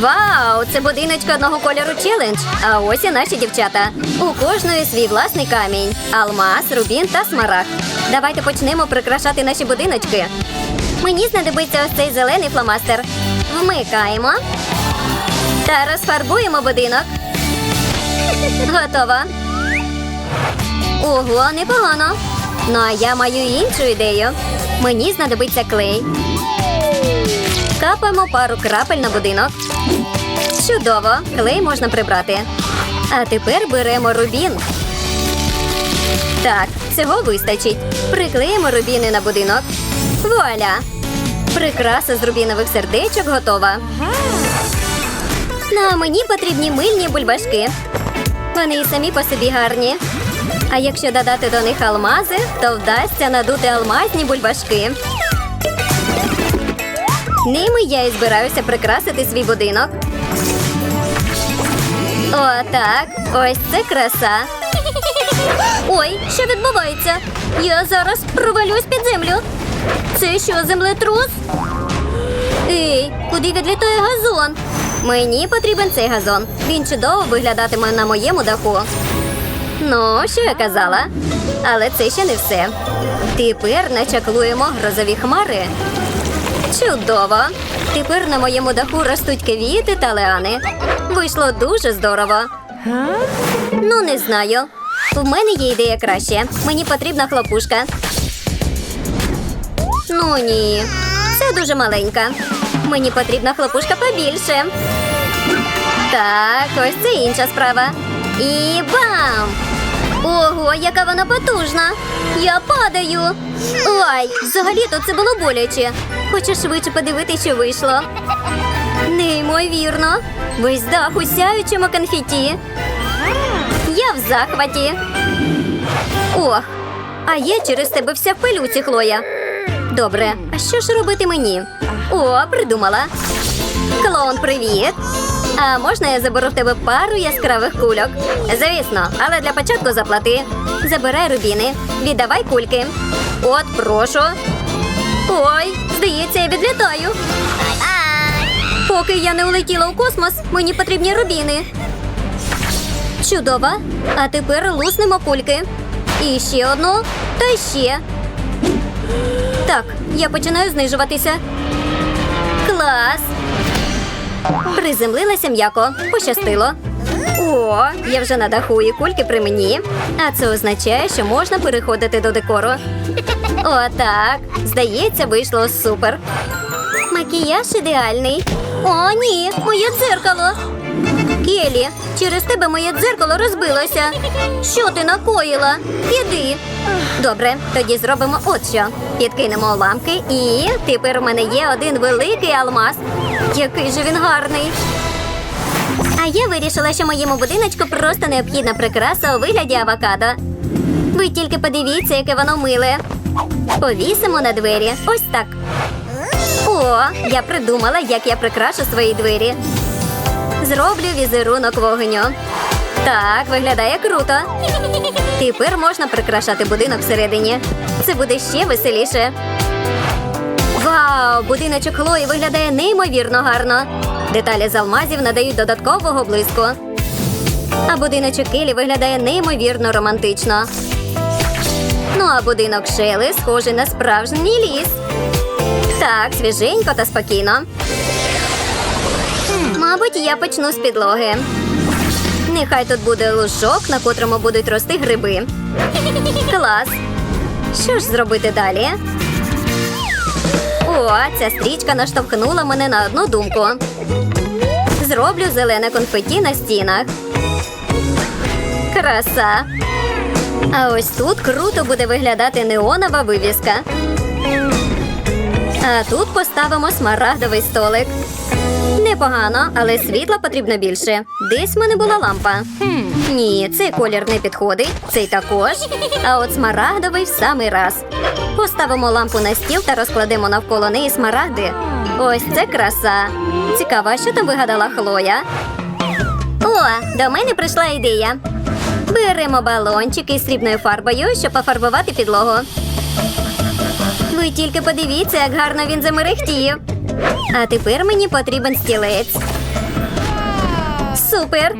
Вау! Це будиночка одного кольору челендж. А ось і наші дівчата. У кожної свій власний камінь: алмаз, рубін та смарагд. Давайте почнемо прикрашати наші будиночки. Мені знадобиться ось цей зелений фломастер. Вмикаємо та розфарбуємо будинок. Готово. Ого, непогано. Ну а я маю іншу ідею. Мені знадобиться клей. Капаємо пару крапель на будинок. Чудово, клей можна прибрати. А тепер беремо рубін. Так, цього вистачить. Приклеїмо рубіни на будинок. Вуаля! Прикраса з рубінових сердечок готова. Ну, а мені потрібні мильні бульбашки. Вони і самі по собі гарні. А якщо додати до них алмази, то вдасться надути алмазні бульбашки. Ними я і збираюся прикрасити свій будинок. О, так. Ось це краса. Ой, що відбувається? Я зараз провалюсь під землю. Це що, землетрус? Ей, куди відлітає газон? Мені потрібен цей газон. Він чудово виглядатиме на моєму даху. Ну, що я казала? Але це ще не все. Тепер начаклуємо грозові хмари. Чудово! Тепер на моєму даху ростуть квіти та леани. Вийшло дуже здорово. Ну, не знаю. В мене є ідея краще. Мені потрібна хлопушка. Ну ні, це дуже маленька. Мені потрібна хлопушка побільше. Так, ось це інша справа. І бам! Ого, яка вона потужна! Я падаю. Ой, взагалі-то це було боляче. Хочу швидше подивитися, що вийшло. Неймовірно. Весь дах у сяючому конфеті. Я в захваті. Ох, а я через тебе вся в пилюці, Хлоя. Добре, а що ж робити мені? О, придумала. Клоун, привіт. А можна я заберу в тебе пару яскравих кульок? Звісно, але для початку заплати. Забирай рубіни, віддавай кульки. От, прошу. Ой, здається, я відлітаю. Поки я не улетіла у космос, мені потрібні рубіни. Чудово. А тепер луснемо кульки. І ще одну, та ще. Так, я починаю знижуватися. Клас. Приземлилася м'яко. Пощастило. О, я вже на даху і кульки при мені. А це означає, що можна переходити до декору. Отак. Здається, вийшло супер. Макіяж ідеальний. О, ні, моє дзеркало. Келі, через тебе моє дзеркало розбилося. Що ти накоїла? Піди. Добре, тоді зробимо от що. Підкинемо ламки і тепер у мене є один великий алмаз. Який же він гарний. А я вирішила, що моєму будиночку просто необхідна прикраса у вигляді авокадо. Ви тільки подивіться, яке воно миле. Повісимо на двері. Ось так. О, я придумала, як я прикрашу свої двері. Зроблю візерунок вогню. Так, виглядає круто. Тепер можна прикрашати будинок всередині. Це буде ще веселіше. Вау! Будиночок Хлої виглядає неймовірно гарно. Деталі з алмазів надають додаткового блиску. А будиночок Келі виглядає неймовірно романтично. Ну а будинок Шели схожий на справжній ліс. Так, свіженько та спокійно. Мабуть, я почну з підлоги. Нехай тут буде лужок, на котрому будуть рости гриби. Клас. Що ж зробити далі? О, ця стрічка наштовхнула мене на одну думку. Зроблю зелене конфеті на стінах. Краса. А ось тут круто буде виглядати неонова вивіска. А тут поставимо смарагдовий столик. Непогано, але світла потрібно більше. Десь в мене була лампа. Ні, цей колір не підходить, цей також. А от смарагдовий в самий раз. Поставимо лампу на стіл та розкладемо навколо неї смарагди. Ось це краса. Цікаво, що там вигадала Хлоя? О, до мене прийшла ідея. Беремо балончик із срібною фарбою, щоб пофарбувати підлогу. Ви тільки подивіться, як гарно він замерехтів. А тепер мені потрібен стілець. Супер!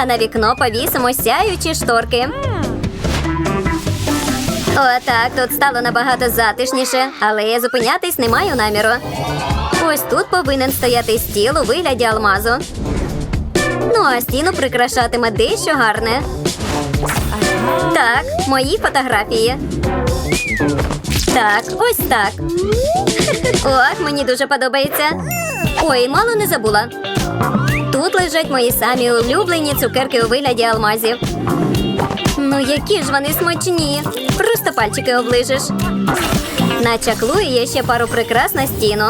А на вікно повісимо сяючі шторки. Отак, тут стало набагато затишніше, але я зупинятись не маю наміру. Ось тут повинен стояти стіл у вигляді алмазу. Ну, а стіну прикрашатиме дещо гарне. Так, мої фотографії. Так, ось так. Ох, мені дуже подобається. Ой, мало не забула. Тут лежать мої самі улюблені цукерки у вигляді алмазів. Ну, які ж вони смачні. Просто пальчики оближеш. Начаклую я ще пару прикрас на стіну.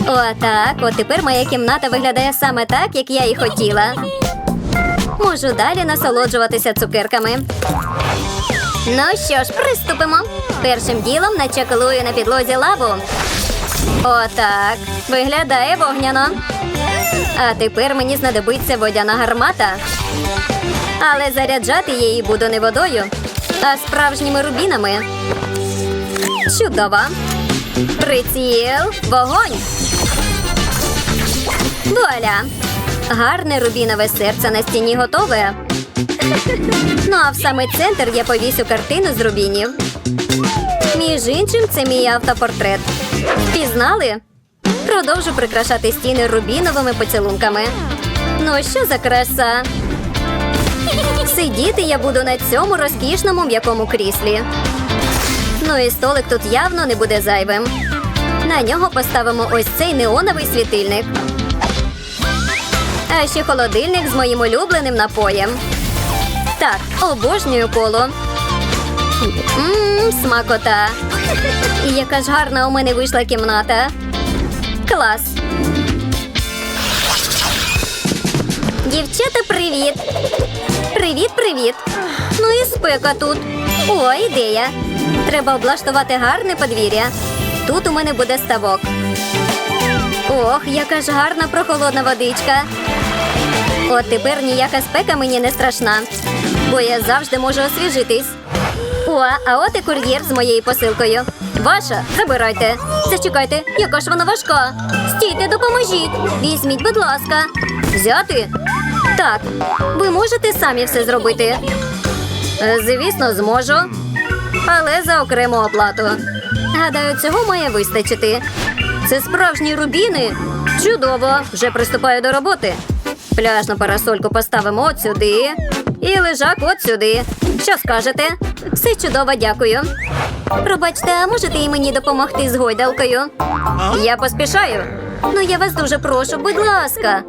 Отак, от тепер моя кімната виглядає саме так, як я і хотіла. Можу далі насолоджуватися цукерками. Ну що ж, приступимо. Першим ділом начаклую на підлозі лаву. Отак. Виглядає вогняно. А тепер мені знадобиться водяна гармата. Але заряджати її буду не водою, а справжніми рубінами. Чудово. Приціл, вогонь. Вуаля! Гарне рубінове серце на стіні готове. Ну а в самий центр я повісю картину з рубінів. Між іншим, це мій автопортрет. Впізнали? Продовжу прикрашати стіни рубіновими поцілунками. Ну, що за краса? Сидіти я буду на цьому розкішному м'якому кріслі. Ну і столик тут явно не буде зайвим. На нього поставимо ось цей неоновий світильник. А ще холодильник з моїм улюбленим напоєм. Так, обожнюю коло. Ммм, смакота. Яка ж гарна у мене вийшла кімната. Клас. Дівчата, привіт! Привіт, привіт! Ну і спека тут. О, ідея. Треба облаштувати гарне подвір'я. Тут у мене буде ставок. Ох, яка ж гарна прохолодна водичка. От тепер ніяка спека мені не страшна, бо я завжди можу освіжитись. О, а от і кур'єр з моєю посилкою. Ваша, забирайте. Зачекайте, яка ж вона важка. Стійте, допоможіть. Візьміть, будь ласка. Взяти? Так, ви можете самі все зробити. Е, Звісно, зможу. Але за окрему оплату. Гадаю, цього має вистачити. Це справжні рубіни. Чудово! Вже приступаю до роботи. Пляжну парасольку поставимо от сюди. І лежак от сюди. Що скажете? Все чудово, дякую. Пробачте, а можете і мені допомогти з гойдалкою? Я поспішаю. Ну, я вас дуже прошу, будь ласка.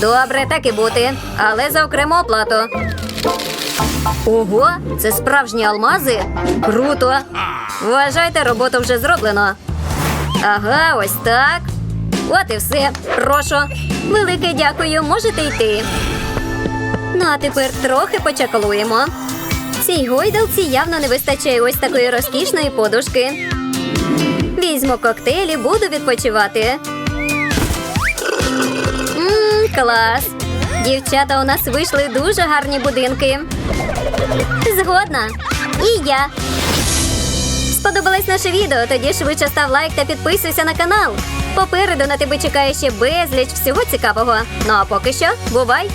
Добре, так і бути, але за окрему оплату. Ого, це справжні алмази? Круто! Вважайте, роботу вже зроблено. Ага, ось так. От і все. Прошу. Велике дякую, можете йти. Ну, а тепер трохи почакалуємо. Цій гойдалці явно не вистачає ось такої розкішної подушки. Візьму коктейлі, буду відпочивати. Ммм, клас! Дівчата у нас вийшли дуже гарні будинки. Згодна. І я. Сподобалось наше відео? Тоді швидше став лайк та підписуйся на канал. Попереду на тебе чекає ще безліч всього цікавого. Ну а поки що, бувай!